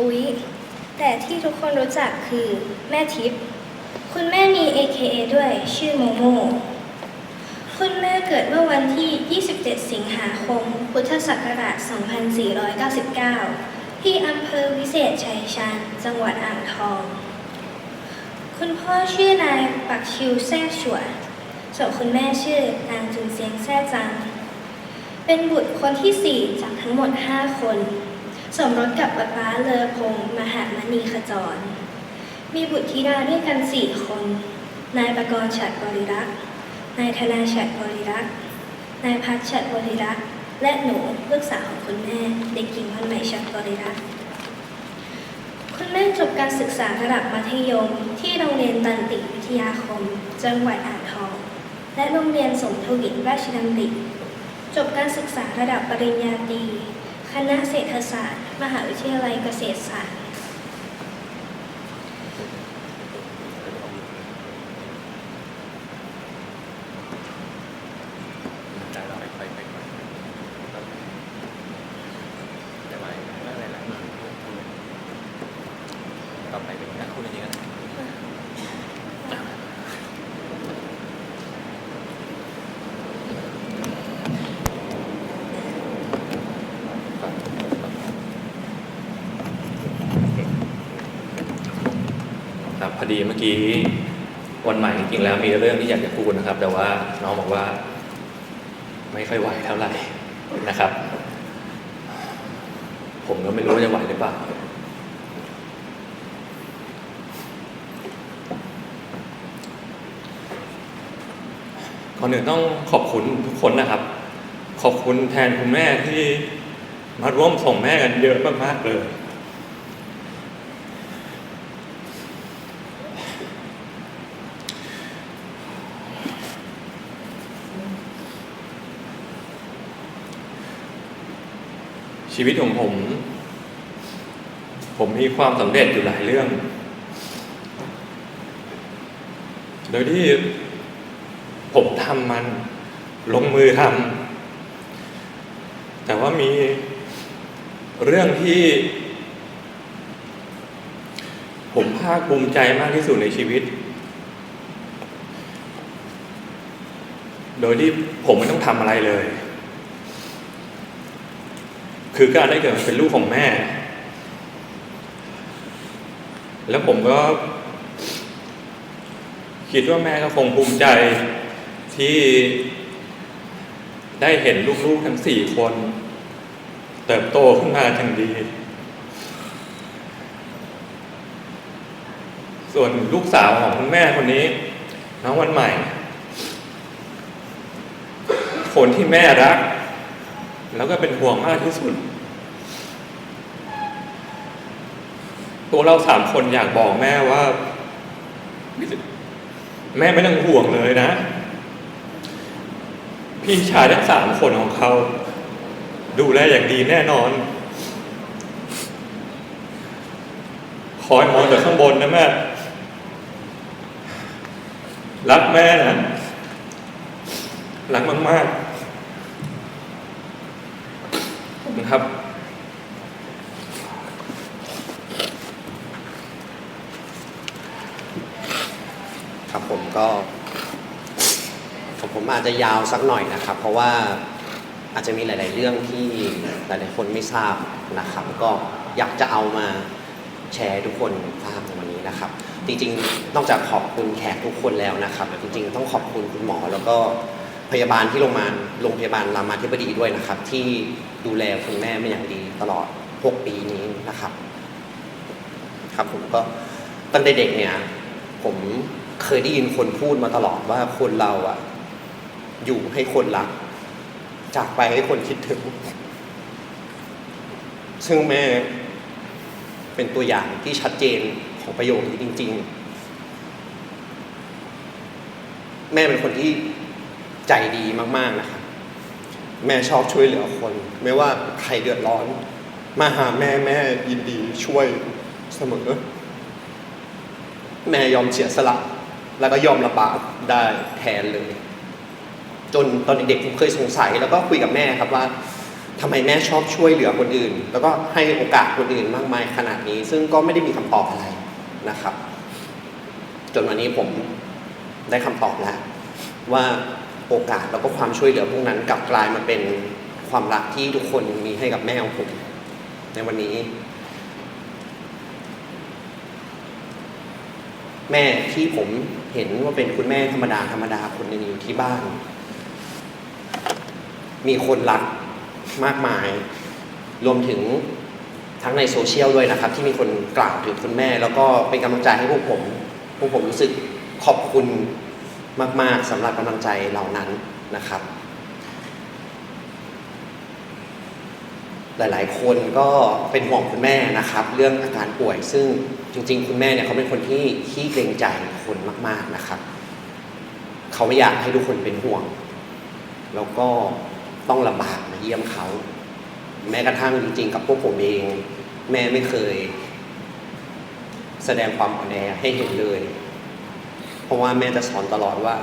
อุ๊ย แต่ที่ทุกคนรู้จักคือแม่ทิพย์คุณแม่มี AKA ด้วยชื่อโมโม คุณแม่เกิดเมื่อวันที่ 27 สิงหาคม พุทธศักราช 2499 ที่อำเภอวิเศษชัยชาญจังหวัดอ่างทอง คุณพ่อชื่อนายปักชิวแซ่ฉวนส่วนคุณแม่ชื่อนางจุนเซียงแซ่จัง เป็นบุตรคนที่ 4 จากทั้งหมด 5 คน สมรสกับป๊าป๊าเลอพงษ์มหามณีขจร มีบุตรธิดาด้วยกัน4คน นายประกรณ์ฉัดบริรักษ์ นายธนาฉัดบริรักษ์ นายพัชฉัดบริรักษ์ และหนูลูกสาวของคุณแม่ เด็กหญิงวันใหม่ฉัดบริรักษ์คุณแม่จบการศึกษาระดับมัธยม ที่โรงเรียนตันติวิทยาคม จังหวัดอ่างทอง และโรงเรียนสมทวินราชดำริจบการศึกษาระดับปริญญาตรี คณะเศรษฐศาสตร์ มหาวิทยาลัยเกษตรศาสตร์ ใจเราไปไปไปไปได้ไหมไม่เป็นไรต่อไปเป็นนักคุณจริงๆนะ ครับพอดีเมื่อกี้วันใหม่จริงๆแล้วมีเรื่องที่อยากจะพูดนะครับ แต่ว่าน้องบอกว่า ไม่ค่อยไหวเท่าไหร่นะครับ ผมก็ไม่รู้ว่าจะไหวหรือเปล่าก่อนอื่นต้องขอบคุณทุกคนนะครับ ขอบคุณแทนคุณแม่ที่มาร่วมส่งแม่กันเยอะมากๆเลย ชีวิตของผม ผมมีความสำเร็จอยู่หลายเรื่อง โดยที่ผมทำมันลงมือทำแต่ว่ามีเรื่องที่ ผมภาคภูมิใจมากที่สุดในชีวิต โดยที่ผมไม่ต้องทำอะไรเลย คือการได้เกิดมาเป็นลูกของแม่ แล้วผมก็ คิดว่าแม่ก็คงภูมิใจที่ได้เห็นลูกๆทั้งสี่คน เติบโตขึ้นมาอย่างดี ส่วนลูกสาวของคุณแม่คนนี้ น้องวันใหม่ คนที่แม่รัก แล้วก็เป็นห่วงมากที่สุด ตัวเราสามคนอยากบอกแม่ว่า แม่ไม่ต้องห่วงเลยนะ พี่ชายทั้งสามคนของเขา ดูแลอย่างดีแน่นอน คอยมองจากข้างบนนะแม่ รักแม่นะรักมาก ๆข อบคุณครับครับผมก็ของผมอาจจะยาวสักหน่อยนะครับ เพราะว่าอาจจะมีหลาย ๆ เรื่องที่หลาย ๆ คนไม่ทราบนะครับ ก็อยากจะเอามาแชร์ทุกคนทราบในวันนี้นะครับ จริง ๆ นอกจากขอบคุณแขกทุกคนแล้วนะครับจริง ๆ ต้องขอบคุณคุณหมอแล้วก็ พยาบาลที่โรงพยาบาลโรงพยาบาลรามาธิบดีด้วยนะครับ ที่ดูแลคุณแม่เป็นอย่างดีตลอด 6 ปีนี้นะครับ ครับผมก็ตั้งแต่เด็กเนี่ยผมเคยได้ยินคนพูดมาตลอดว่าคนเราอะอยู่ให้คนรัก จากไปให้คนคิดถึง ซึ่งแม่เป็นตัวอย่างที่ชัดเจนของประโยคนี้จริง ๆ แม่เป็นคนที่ ใจดีมากๆนะครับแม่ชอบช่วยเหลือคน ไม่ว่าใครเดือดร้อน มาหาแม่แม่ยินดีช่วยเสมอ แม่ยอมเสียสละ แล้วก็ยอมระบาดได้แทนเลย จนตอนเด็กๆผมเคยสงสัย แล้วก็คุยกับแม่ครับว่าทำไมแม่ชอบช่วยเหลือคนอื่น แล้วก็ให้โอกาสคนอื่นมากมายขนาดนี้ ซึ่งก็ไม่ได้มีคำตอบอะไรนะครับ จนวันนี้ผมได้คำตอบแล้วว่า โอกาสแล้วก็ความช่วยเหลือพวกนั้นกลับกลายมาเป็นความรักที่ทุกคนมีให้กับแม่ของผม ในวันนี้ แม่ที่ผมเห็นว่าเป็นคุณแม่ธรรมดาธรรมดาคนหนึ่งอยู่ที่บ้าน มีคนรักมากมาย รวมถึงทั้งในโซเชียลด้วยนะครับ ที่มีคนกล่าวถึงคุณแม่ แล้วก็เป็นกำลังใจให้พวกผม พวกผมรู้สึกขอบคุณ มาก ๆสำหรับกำลังใจเหล่านั้นนะครับ หลายๆ คนก็เป็นห่วงคุณแม่นะครับ เรื่องอาการป่วย ซึ่งจริง ๆ คุณแม่เนี่ยเขาเป็นคนที่ขี้เกรงใจคนมาก ๆนะครับ เขาไม่อยากให้ทุกคนเป็นห่วง แล้วก็ต้องลำบากมาเยี่ยมเขา แม้กระทั่งจริง ๆ กับพวกผมเอง แม่ไม่เคย แสดงความอ่อนแอให้เห็นเลย ราะว่าแม่จะสอนตลอดว่า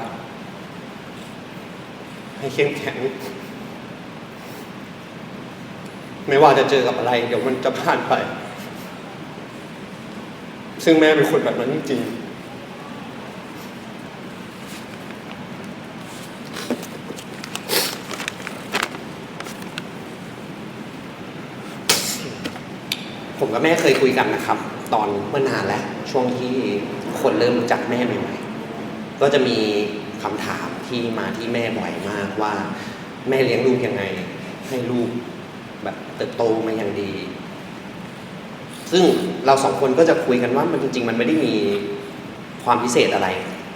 ให้เข้มแข็ง ไม่ว่าจะเจอกับอะไร เดี๋ยวมันจะผ่านไป ซึ่งแม่เป็นคนแบบนั้นจริงผมกับแม่เคยคุยกันนะครับ ตอนเมื่อนานแล้ว ช่วงที่คนเริ่มรู้จักแม่ใหม่ๆ ก็จะมีคำถามที่มาที่แม่บ่อยมากว่า แม่เลี้ยงลูกยังไง ให้ลูกแบบเติบโตมาอย่างดี ซึ่งเราสองคนก็จะคุยกันว่ามันจริง ๆ มันไม่ได้มีความพิเศษอะไร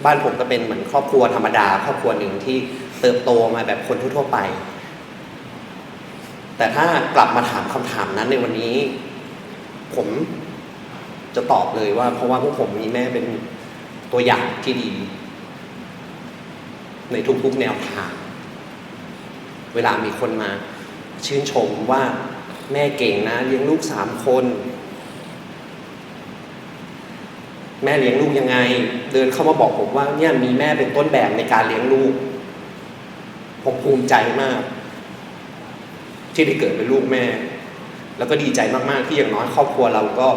บ้านผมก็เป็นเหมือนครอบครัวธรรมดา ครอบครัวหนึ่งที่เติบโตมาแบบคนทั่วๆไป แต่ถ้ากลับมาถามคำถามนั้นในวันนี้ ผมจะตอบเลยว่า เพราะว่าพวกผมมีแม่เป็นตัวอย่างที่ดี ในทุกๆแนวทาง เวลามีคนมาชื่นชมว่าแม่เก่งนะเลี้ยงลูกสามคน แม่เลี้ยงลูกยังไง เดินเข้ามาบอกผมว่าเนี่ยมีแม่เป็นต้นแบบในการเลี้ยงลูกผมภูมิใจมาก ที่ได้เกิดเป็นลูกแม่ แล้วก็ดีใจมากๆที่อย่างน้อยครอบครัวเราก็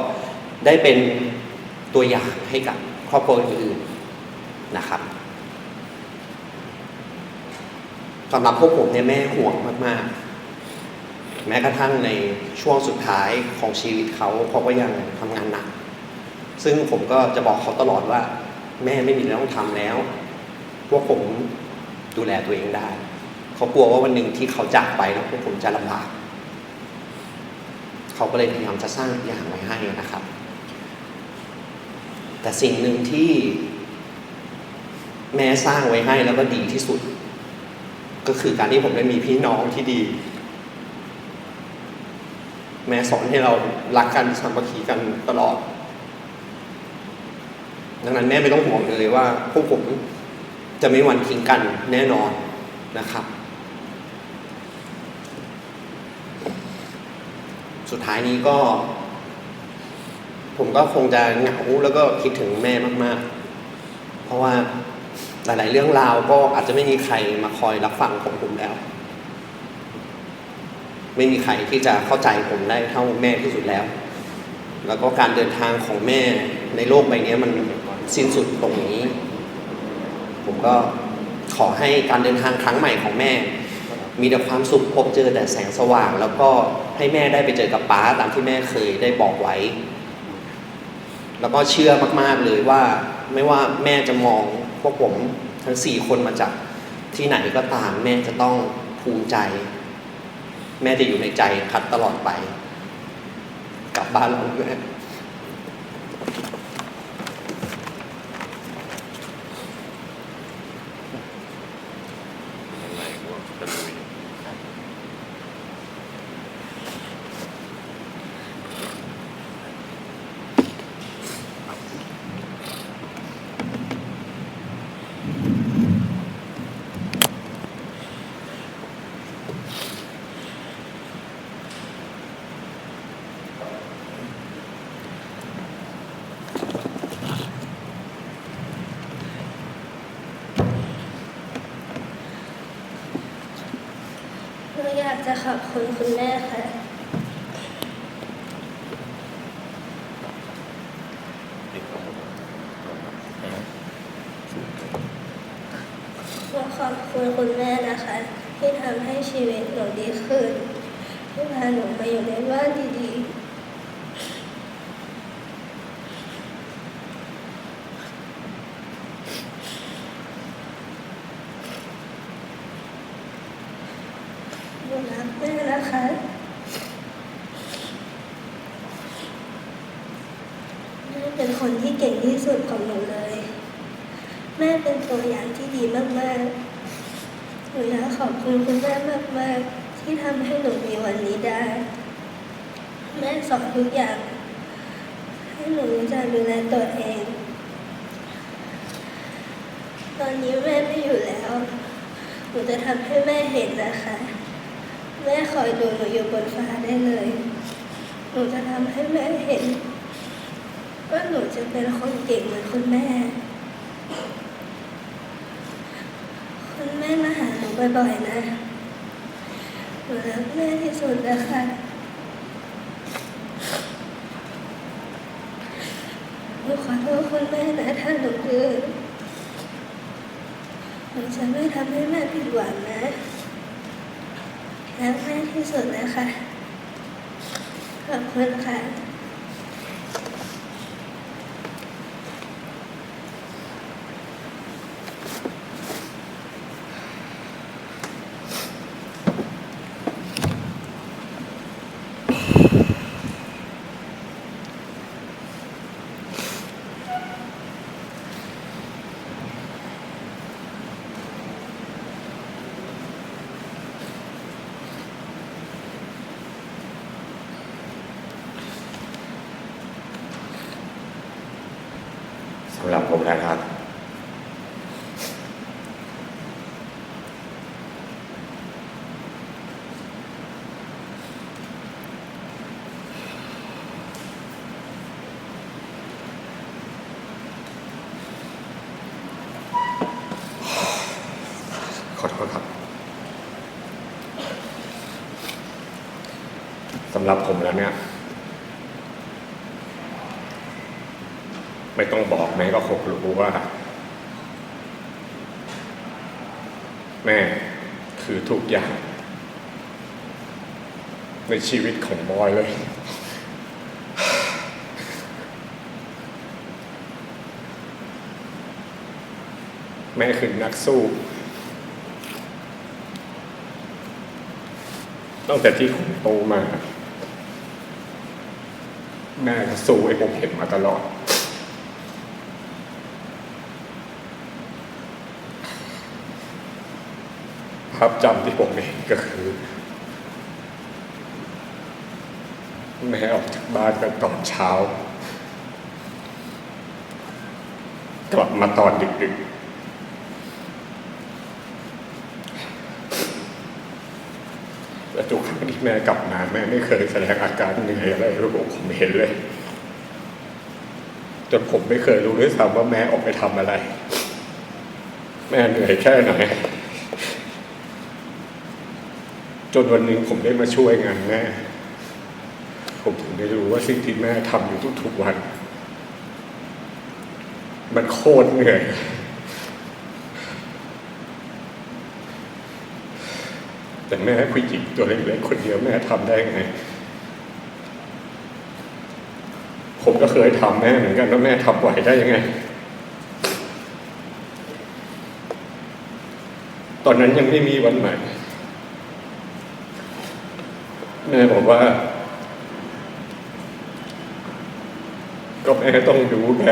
ได้เป็นตัวอย่างให้กับครอบครัวอื่นๆนะครับ สำหรับพวกผมเนี่ยแม่ห่วงมาก ๆ แม้กระทั่งในช่วงสุดท้ายของชีวิตเขาเขาก็ยังทำงานหนัก ซึ่งผมก็จะบอกเขาตลอดว่า แม่ไม่มีอะไรต้องทำแล้ว พวกผมดูแลตัวเองได้ เขากลัวว่าวันหนึ่งที่เขาจากไปแล้วพวกผมจะลำบาก เขาก็เลยพยายามจะสร้างอย่างไว้ให้นะครับ แต่สิ่งหนึ่งที่แม่สร้างไว้ให้แล้วก็ดีที่สุด ก็คือการที่ผมได้มีพี่น้องที่ดี แม่สอนให้เรารักกันสามัคคีกันตลอด ดังนั้นแม่ไม่ต้องห่วงเลยว่าพวกผมจะไม่หวันทิ้งกันแน่นอนนะครับ สุดท้ายนี้ก็ ผมก็คงจะเหงาแล้วก็คิดถึงแม่มาก ๆ เพราะว่า หลาย ๆ เรื่องราวก็อาจจะไม่มีใครมาคอยรับฟังของผมแล้ว ไม่มีใครที่จะเข้าใจผมได้เท่าแม่ที่สุดแล้ว แล้วก็การเดินทางของแม่ในโลกใบนี้มันสิ้นสุดตรงนี้ ผมก็ขอให้การเดินทางครั้งใหม่ของแม่ มีแต่ความสุขพบเจอแต่แสงสว่าง แล้วก็ให้แม่ได้ไปเจอกับป้าตามที่แม่เคยได้บอกไว้ แล้วก็เชื่อมาก ๆ เลยว่าไม่ว่าแม่จะมอง พวกผมทั้งสี่คนมาจากที่ไหนก็ตามแม่จะต้องภูมิใจ แม่จะอยู่ในใจพัดตลอดไป กลับบ้านเราแม่ากจะขอบคุณคุณแม่ค่ะ ขอบคุณคุณแม่นะคะ ที่ทำให้ชีวิตหนูดีขึ้น ที่พาหนูมาอยู่ในบ้านดีๆห นูรักแม่นะคะแม่เป็นคนที่เก่งที่สุดของหนูเลย แม่เป็นตัวอย่างที่ดีมากๆหนูอยากขอบคุณคุณแม่มาก ๆ ที่ทำให้หนูมีวันนี้ได้ แม่สอนทุกอย่าง ให้หนูรู้จักดูแลตัวเอง ตอนนี้แม่ไม่อยู่แล้วหนูจะทำให้แม่เห็นนะคะ แม่คอยดูหนูอยู่บนฟ้าได้เลย หนูจะทำให้แม่เห็น ว่าหนูจะเป็นคนเก่งเหมือนคุณแม่ คุณแม่มาหาหนูบ่อยๆนะหนูรักแม่ที่สุดนะคะหนูขอโทษคุณแม่นะถ้าหนูดื้อหนูจะไม่ทำให้แม่ผิดหวังนะ รักแม่ที่สุดนะคะ ขอบคุณค่ะำหรับผมนะครับ ขอโทษครับสำหรับผมแล้วเนี่ย ไม่ต้องบอกแม่ก็คงรู้ว่า แม่คือทุกอย่าง ในชีวิตของบอยเลย แม่คือนักสู้ตั้งแต่ที่ผมโตมา แม่ก็สู้ให้ผมเห็นมาตลอด ภาพจำที่ผมเห็นก็คือ แม่ออกจากบ้านกันตอนเช้า กลับมาตอนดึกๆและทุกครั้งที่แม่กลับมาแม่ไม่เคยแสดงอาการเหนื่อยอะไรให้ผมเห็นเลย จนผมไม่เคยรู้ด้วยซ้ำว่าแม่ออกไปทำอะไร แม่เหนื่อยแค่ไหน จนวันหนึ่งผมได้มาช่วยงานแม่ ผมถึงได้รู้ว่าสิ่งที่แม่ทำอยู่ทุกๆวัน มันโคตรเหนื่อยแต่แม่ผู้หญิงตัวเล็กๆคนเดียวแม่ทำได้ไง ผมก็เคยทำแม่เหมือนกันแล้วแม่ทำไหวได้ยังไง ตอนนั้นยังไม่มีวันใหม่ แม่บอกว่า ก็แม่ต้องดูแก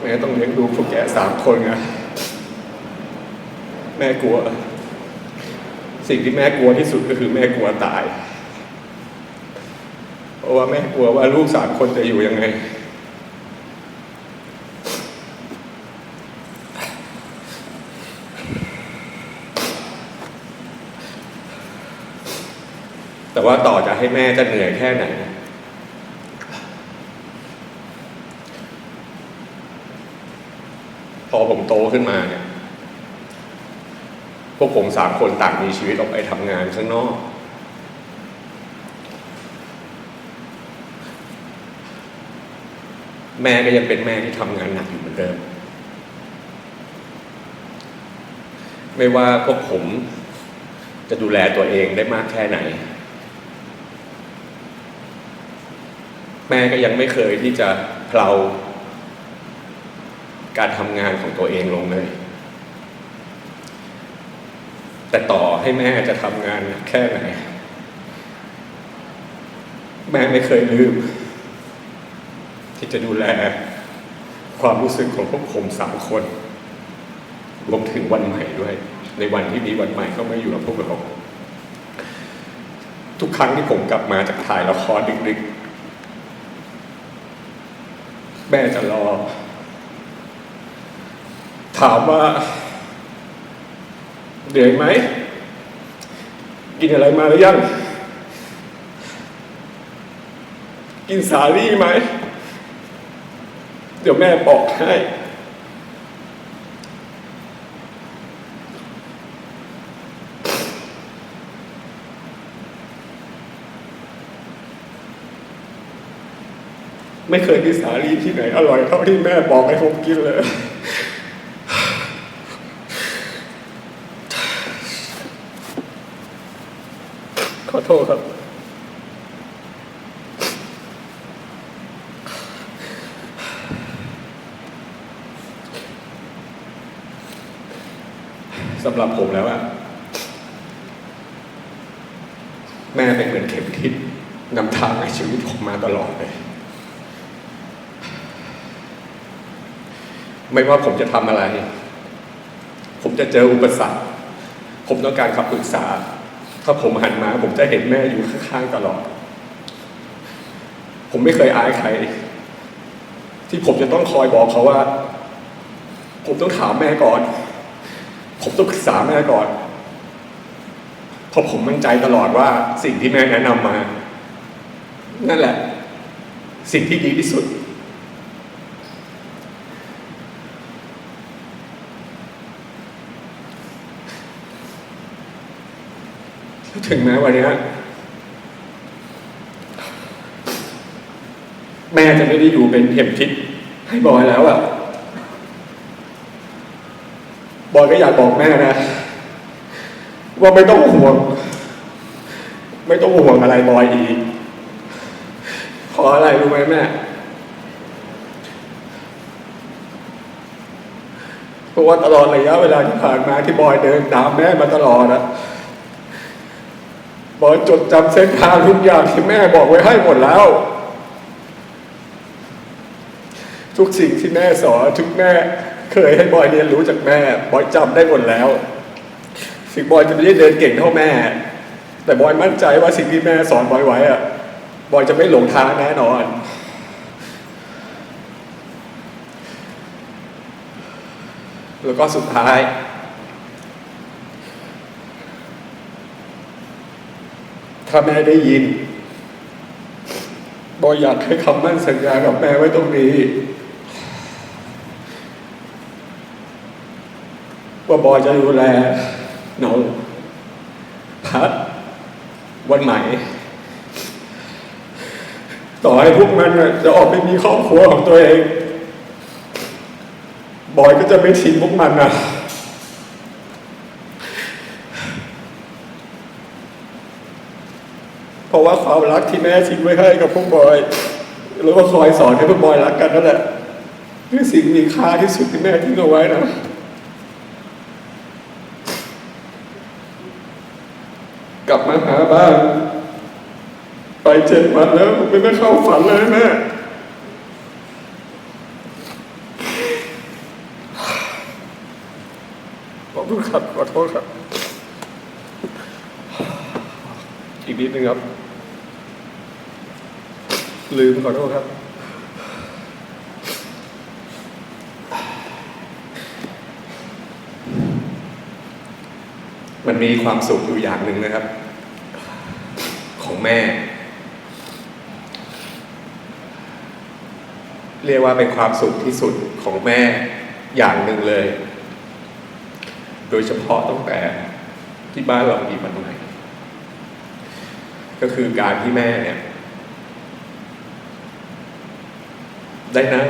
แม่ต้องเลี้ยงดูพวกแกสามคนไงแม่กลัว สิ่งที่แม่กลัวที่สุดก็คือแม่กลัวตาย เพราะว่าแม่กลัวว่าลูกสามคนจะอยู่ยังไง แต่ว่าต่อจะให้แม่จะเหนื่อยแค่ไหน พอผมโตขึ้นมาเนี่ยผวกผมสามคนต่างมีชีวิตออกไปทำงานข้างนอก แม่ก็ยังเป็นแม่ที่ทำงานหนักอยู่เหมือนเดิม ไม่ว่าพวกผมจะดูแลตัวเองได้มากแค่ไหน แม่ก็ยังไม่เคยที่จะเพลาการทำงานของตัวเองลงเลย แต่ต่อให้แม่จะทำงานแค่ไหน แม่ไม่เคยลืม ที่จะดูแลความรู้สึกของพวกผมสามคนรวมถึงวันใหม่ด้วย ในวันที่มีวันใหม่ก็มาอยู่กับพวกเราทุกครั้งที่ผมกลับมาจากถ่ายละครดึกๆ แม่จะรอ ถามว่าเหนื่อยไหม กินอะไรมาหรือยัง กินสาลี่ไหม เดี๋ยวแม่บอกให้ ไม่เคยมีสาลี่ที่ไหนอร่อยเท่าที่แม่บอกให้ผมกินเลย ขอโทษครับ สำหรับผมแล้วอะแม่เป็นเหมือนเข็มทิศนำทางในชีวิตผมมาตลอดเลย ไม่ว่าผมจะทำอะไร ผมจะเจออุปสรรค ผมต้องการคำปรึกษา ถ้าผมหันมา ผมจะเห็นแม่อยู่ข้างๆตลอด ผมไม่เคยอายใคร ที่ผมจะต้องคอยบอกเขาว่า ผมต้องถามแม่ก่อน ผมต้องปรึกษาแม่ก่อนเพราะผมมั่นใจตลอดว่าสิ่งที่แม่แนะนำมา นั่นแหละ สิ่งที่ดีที่สุด ถึงแม้วันนี้แม่จะไม่ได้อยู่เป็นเข็มทิศให้บอยแล้วอะบอยก็อยากบอกแม่นะ ว่าไม่ต้องห่วง ไม่ต้องห่วงอะไรบอยอีกเพราะอะไรรู้ไหมแม่เพราะว่าตลอดระยะเวลาที่ผ่านมาที่บอยเดินตามแม่มาตลอดอะ บอยจดจำเส้นทางทุกอย่างที่แม่บอกไว้ให้หมดแล้ว ทุกสิ่งที่แม่สอนทุกแม่เคยให้บอยเรียนรู้จากแม่ บอยจำได้หมดแล้วถึงบอยจะไม่ได้เดินเก่งเท่าแม่ แต่บอยมั่นใจว่าสิ่งที่แม่สอนบอยไว้อะบอยจะไม่หลงทางแน่นอน แล้วก็สุดท้าย ถ้าแม่ได้ยินบอยอยากให้คำมั่นสัญญากับแม่ไว้ตรงนี้ ว่าบอยจะดูแลน้องพัดวันไหนต่อให้พวกมันจะออกไปมีครอบครัวของตัวเอง บอยก็จะไม่ทิ้งพวกมันนะ เพ ราะว่าความรักที่แม่ทิ้งไว้ให้กับพวกบอยหรือว่าคอยสอนให้พวกบอยรักกันนั่นแหละคือสิ่งมีค่าที่สุดที่แม่ทิ้งเอาไว้นะกลับมาหาบ้านไปเจ็ดวันแล้วไม่ได้เข้าฝันเลยแม่ขอโทษครับขอโทษครับ อีกนิดนึงครับ ลืมขอโทษครับ มันมีความสุขอยู่อย่างหนึ่งนะครับ ของแม่ เรียกว่าเป็นความสุขที่สุดของแม่อย่างหนึ่งเลย โดยเฉพาะตั้งแต่ที่บ้านเรามีปัญหาก็คือการที่แม่เนี่ย ได้นั่ง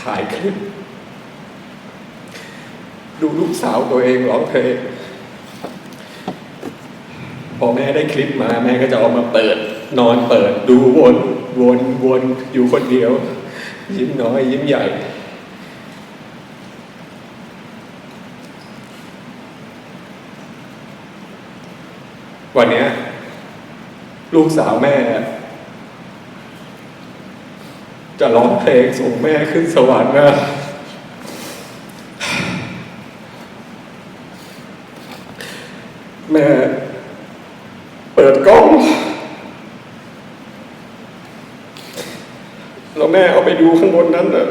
ถ่ายคลิป ดูลูกสาวตัวเองร้องเพลงพอแม่ได้คลิปมาแม่ก็จะเอามาเปิด นอนเปิด ดูวนวนวนอยู่คนเดียว ยิ้มน้อย ยิ้มใหญ่ วันนี้ลูกสาวแม่ จะร้องเพลงส่งแม่ขึ้นสวรรค์นะแม่เปิดกล้อง แล้วแม่เอาไปดูข้างบนนั้นน่ะ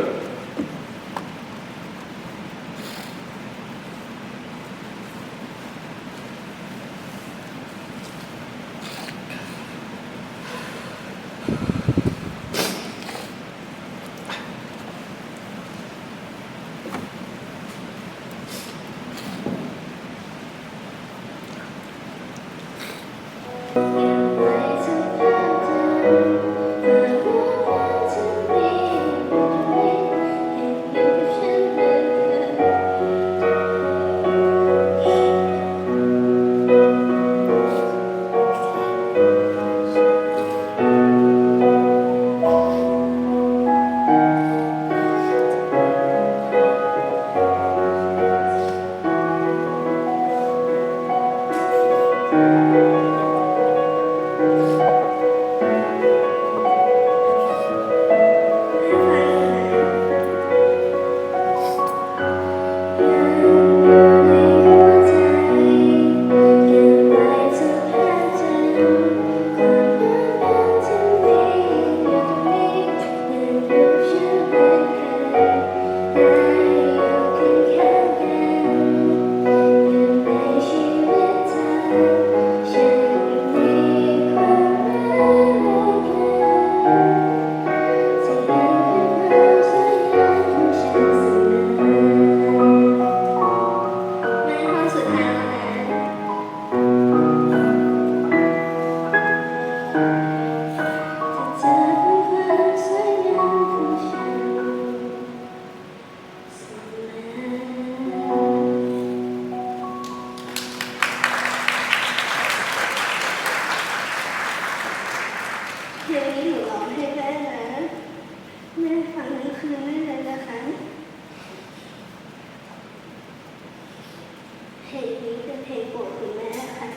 เพลงโปรดคุณแม่ค่ะ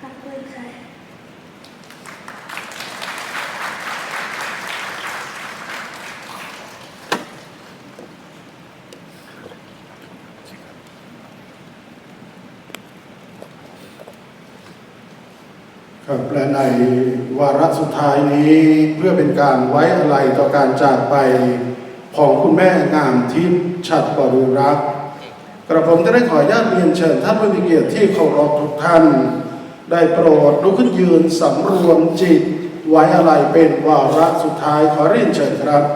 ขอบคุณค่ะครับและในวาระสุดท้ายนี้เพื่อเป็นการไว้อะไรต่อการจากไป ของคุณแม่งามทิพย์ฉัดบริรักษ์กระผมจะได้ขออนุญาตเรียนเชิญท่านผู้มีเกียรติที่เคารพทุกท่าน ได้โปรดลุกขึ้นยืนสำรวมจิต ไว้อะไรเป็นวาระสุดท้ายขอเรียนเชิญครับ